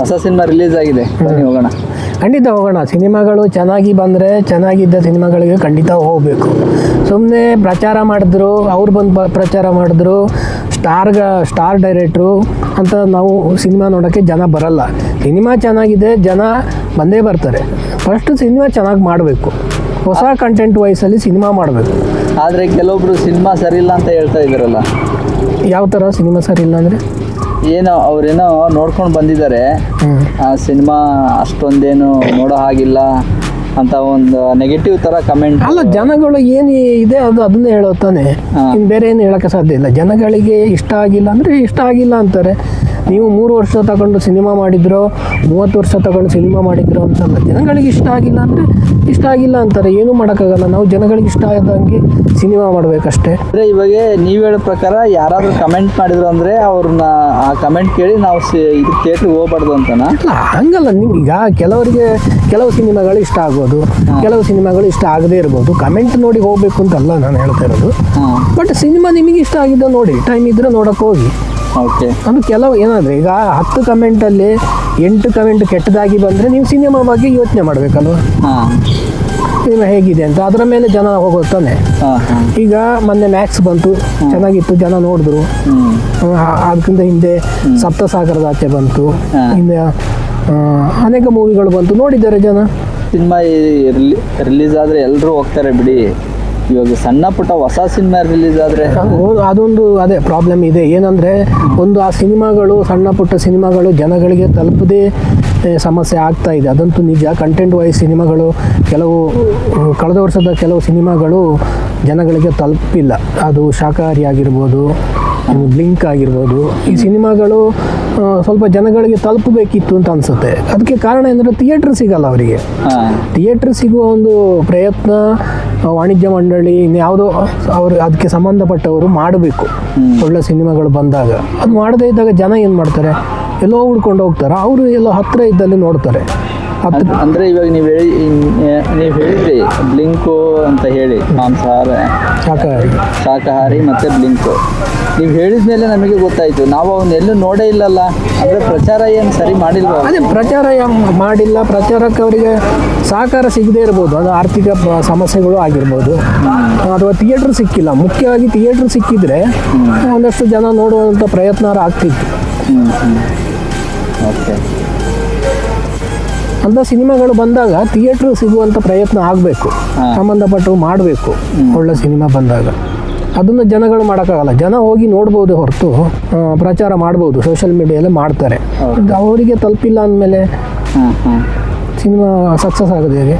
ಹೊಸ cinema release ಆಗಿದೆ. ಬನ್ನಿ ಹೋಗೋಣ. ಖಂಡಿತ ಹೋಗೋಣ. ಸಿನಿಮಾಗಳು ಚೆನ್ನಾಗಿ ಬಂದರೆ ಚೆನ್ನಾಗಿದ್ದ ಸಿನಿಮಾಗಳಿಗೆ ಖಂಡಿತ ಹೋಗಬೇಕು. ಸುಮ್ಮನೆ ಪ್ರಚಾರ ಮಾಡಿದ್ರು ಅವ್ರು ಬಂದು ಪ್ರಚಾರ ಮಾಡಿದ್ರು ಸ್ಟಾರ್ಗ ಸ್ಟಾರ್ ಡೈರೆಕ್ಟ್ರು ಅಂತ ನಾವು ಸಿನಿಮಾ ನೋಡೋಕ್ಕೆ ಜನ ಬರಲ್ಲ. ಸಿನಿಮಾ ಚೆನ್ನಾಗಿದೆ ಜನ ಬಂದೇ ಬರ್ತಾರೆ. ಫಸ್ಟು ಸಿನಿಮಾ ಚೆನ್ನಾಗಿ ಮಾಡಬೇಕು. ಹೊಸ ಕಂಟೆಂಟ್ ವಯಸ್ಸಲ್ಲಿ ಸಿನಿಮಾ ಮಾಡಬೇಕು. ಆದರೆ ಕೆಲವೊಬ್ರು ಸಿನಿಮಾ ಸರಿ ಇಲ್ಲ ಅಂತ ಹೇಳ್ತಾ ಇದ್ದಾರಲ್ಲ. ಯಾವ ಥರ ಸಿನಿಮಾ ಸರಿ ಇಲ್ಲ ಅಂದರೆ? ಏನೋ ಅವ್ರೇನೋ ನೋಡ್ಕೊಂಡು ಬಂದಿದ್ದಾರೆ. ಆ ಸಿನಿಮಾ ಅಷ್ಟೊಂದೇನು ನೋಡೋ ಹಾಗಿಲ್ಲ ಅಂತ ಒಂದು ನೆಗೆಟಿವ್ ತರ ಕಮೆಂಟ್ ಅಲ್ಲ ಜನಗಳು ಏನು ಇದೆ ಅದು ಅದನ್ನೇ ಹೇಳೋ ತಾನೆ. ಬೇರೆ ಏನು ಹೇಳೋಕ್ಕೆ ಸಾಧ್ಯ ಇಲ್ಲ. ಜನಗಳಿಗೆ ಇಷ್ಟ ಆಗಿಲ್ಲ ಅಂದರೆ ಇಷ್ಟ ಆಗಿಲ್ಲ ಅಂತಾರೆ. ನೀವು ಮೂರು ವರ್ಷ ತಗೊಂಡು ಸಿನಿಮಾ ಮಾಡಿದ್ರೋ ಮೂವತ್ತು ವರ್ಷ ತಗೊಂಡು ಸಿನಿಮಾ ಮಾಡಿದ್ರೋ ಅಂತಲ್ಲ ಜನಗಳಿಗೆ ಇಷ್ಟ ಆಗಿಲ್ಲ ಅಂದರೆ ಇಷ್ಟ ಆಗಿಲ್ಲ ಅಂತಾರೆ. ಏನೂ ಮಾಡೋಕ್ಕಾಗಲ್ಲ. ನಾವು ಜನಗಳಿಗೆ ಇಷ್ಟ ಆದಂಗೆ ಸಿನಿಮಾ ಮಾಡಬೇಕಷ್ಟೇ. ಅಂದರೆ ಇವಾಗ ನೀವು ಹೇಳೋ ಪ್ರಕಾರ ಯಾರಾದರೂ ಕಮೆಂಟ್ ಮಾಡಿದ್ರು ಅಂದರೆ ಅವ್ರನ್ನ ಆ ಕಮೆಂಟ್ ಕೇಳಿ ನಾವು ಇದು ಥಿಯೇಟ್ರಿಗೆ ಹೋಗ್ಬಾರ್ದು ಅಂತನಾ? ಹಂಗಲ್ಲ. ನಿಮ್ಗೆ ಈಗ ಕೆಲವರಿಗೆ ಕೆಲವು ಸಿನಿಮಾಗಳು ಇಷ್ಟ ಆಗ್ಬೋದು ಕೆಲವು ಸಿನಿಮಾಗಳು ಇಷ್ಟ ಆಗದೇ ಇರ್ಬೋದು. ಕಮೆಂಟ್ ನೋಡಿ ಹೋಗಬೇಕು ಅಂತಲ್ಲ ನಾನು ಹೇಳ್ತಾ ಇರೋದು. ಬಟ್ ಸಿನಿಮಾ ನಿಮಗೆ ಇಷ್ಟ ಆಗಿದ್ದ ನೋಡಿ ಟೈಮ್ ಇದ್ದರೆ ನೋಡೋಕೆ ಹೋಗಿ. ಓಕೆ ಅದು ಕೆಲವು ಏನಾದ್ರೆ ಈಗ ಹತ್ತು ಕಮೆಂಟಲ್ಲಿ ಎಂಟು ಕಮೆಂಟ್ ಕೆಟ್ಟದಾಗಿ ಬಂದರೆ ನೀವು ಸಿನಿಮಾ ಬಗ್ಗೆ ಯೋಚನೆ ಮಾಡಬೇಕಲ್ವ? ಸಿನಿಮಾ ಹೇಗಿದೆ ಅಂತ ಅದರ ಮೇಲೆ ಜನ ಹೋಗುತ್ತಾನೆ. ಈಗ ಮೊನ್ನೆ ಮ್ಯಾಕ್ಸ್ ಬಂತು ಚೆನ್ನಾಗಿತ್ತು ಜನ ನೋಡಿದ್ರು. ಅದಕ್ಕಿಂತ ಹಿಂದೆ ಸಪ್ತಸಾಗರದ ಆಚೆ ಬಂತು. ಹಿಂದೆ ಅನೇಕ ಮೂವಿಗಳು ಬಂತು ನೋಡಿದ್ದಾರೆ ಜನ. ಸಿನಿಮಾ ರಿಲೀಸ್ ಆದರೆ ಎಲ್ಲರೂ ಹೋಗ್ತಾರೆ ಬಿಡಿ. ಇವಾಗ ಸಣ್ಣ ಪುಟ್ಟ ಹೊಸ ಸಿನಿಮಾ ರಿಲೀಸ್ ಆದರೆ ಅದೊಂದು ಅದೇ ಪ್ರಾಬ್ಲಮ್ ಇದೆ. ಏನಂದರೆ ಒಂದು ಆ ಸಿನಿಮಾಗಳು ಸಣ್ಣ ಪುಟ್ಟ ಸಿನಿಮಾಗಳು ಜನಗಳಿಗೆ ತಲುಪದೇ ಸಮಸ್ಯೆ ಆಗ್ತಾ ಇದೆ. ಅದಂತೂ ನಿಜ. ಕಂಟೆಂಟ್ ವೈಸ್ ಸಿನಿಮಾಗಳು ಕೆಲವು ಕಳೆದ ವರ್ಷದ ಕೆಲವು ಸಿನಿಮಾಗಳು ಜನಗಳಿಗೆ ತಲುಪಿಲ್ಲ. ಅದು ಶಾಖಾಹಾರಿ ಆಗಿರ್ಬೋದು ಬ್ಲಿಂಕ್ ಆಗಿರ್ಬೋದು. ಈ ಸಿನಿಮಾಗಳು ಸ್ವಲ್ಪ ಜನಗಳಿಗೆ ತಲುಪಬೇಕಿತ್ತು ಅಂತ ಅನಿಸುತ್ತೆ. ಅದಕ್ಕೆ ಕಾರಣ ಏನಂದರೆ ಥಿಯೇಟ್ರ್ ಸಿಗಲ್ಲ ಅವರಿಗೆ. ಥಿಯೇಟ್ರ್ ಸಿಗುವ ಒಂದು ಪ್ರಯತ್ನ ವಾಣಿಜ್ಯ ಮಂಡಳಿ ಇನ್ಯಾವುದೋ ಅವರು ಅದಕ್ಕೆ ಸಂಬಂಧಪಟ್ಟವರು ಮಾಡಬೇಕು. ಒಳ್ಳೆ ಸಿನಿಮಾಗಳು ಬಂದಾಗ. ಅದು ಮಾಡದೇ ಇದ್ದಾಗ ಜನ ಏನು ಮಾಡ್ತಾರೆ? ಎಲ್ಲೋ ಹುಡ್ಕೊಂಡು ಹೋಗ್ತಾರೆ. ಅವರು ಎಲ್ಲೋ ಹತ್ತಿರ ಇದ್ದಲ್ಲಿ ನೋಡ್ತಾರೆ. ಅಂದರೆ ಇವಾಗ ನೀವು ಹೇಳಿ, ನೀವು ಹೇಳಿದ್ರಿ ಬ್ಲಿಂಕು ಅಂತ ಹೇಳಿ. ಮಾಂಸಾಹಾರ ಶಾಖಾಹಾರಿ. ಮತ್ತೆ ಬ್ಲಿಂಕು ನೀವು ಹೇಳಿದ ಮೇಲೆ ನಮಗೆ ಗೊತ್ತಾಯ್ತು. ನಾವು ಅವನ್ನ ಎಲ್ಲೂ ನೋಡೇ ಇಲ್ಲಲ್ಲ. ಅಂದ್ರೆ ಪ್ರಚಾರ ಏನು ಸರಿ ಮಾಡಿಲ್ವ ಅದೇ ಪ್ರಚಾರ ಮಾಡಿಲ್ಲ. ಪ್ರಚಾರಕ್ಕೆ ಅವರಿಗೆ ಸಹಕಾರ ಸಿಗದೇ ಇರ್ಬೋದು. ಅದು ಆರ್ಥಿಕ ಸಮಸ್ಯೆಗಳು ಆಗಿರ್ಬೋದು. ಅಥವಾ ಥಿಯೇಟರ್ ಸಿಕ್ಕಿಲ್ಲ. ಮುಖ್ಯವಾಗಿ ಥಿಯೇಟ್ರ್ ಸಿಕ್ಕಿದ್ರೆ ಒಂದಷ್ಟು ಜನ ನೋಡುವಂಥ ಪ್ರಯತ್ನ ಆಗ್ತಿತ್ತು. ಓಕೆ ಅಂತ ಸಿನಿಮಾಗಳು ಬಂದಾಗ ಥಿಯೇಟ್ರ್ ಸಿಗುವಂಥ ಪ್ರಯತ್ನ ಆಗಬೇಕು. ಸಂಬಂಧಪಟ್ಟು ಮಾಡಬೇಕು ಒಳ್ಳೆ ಸಿನಿಮಾ ಬಂದಾಗ. ಅದನ್ನು ಜನಗಳು ಮಾಡೋಕ್ಕಾಗಲ್ಲ. ಜನ ಹೋಗಿ ನೋಡ್ಬೋದು ಹೊರತು ಪ್ರಚಾರ ಮಾಡ್ಬೋದು ಸೋಷಿಯಲ್ ಮೀಡಿಯಲ್ಲಿ ಮಾಡ್ತಾರೆ. ಅವರಿಗೆ ತಲುಪಿಲ್ಲ ಅಂದಮೇಲೆ ಸಿನಿಮಾ ಸಕ್ಸಸ್ ಆಗೋದು ಹೇಗೆ?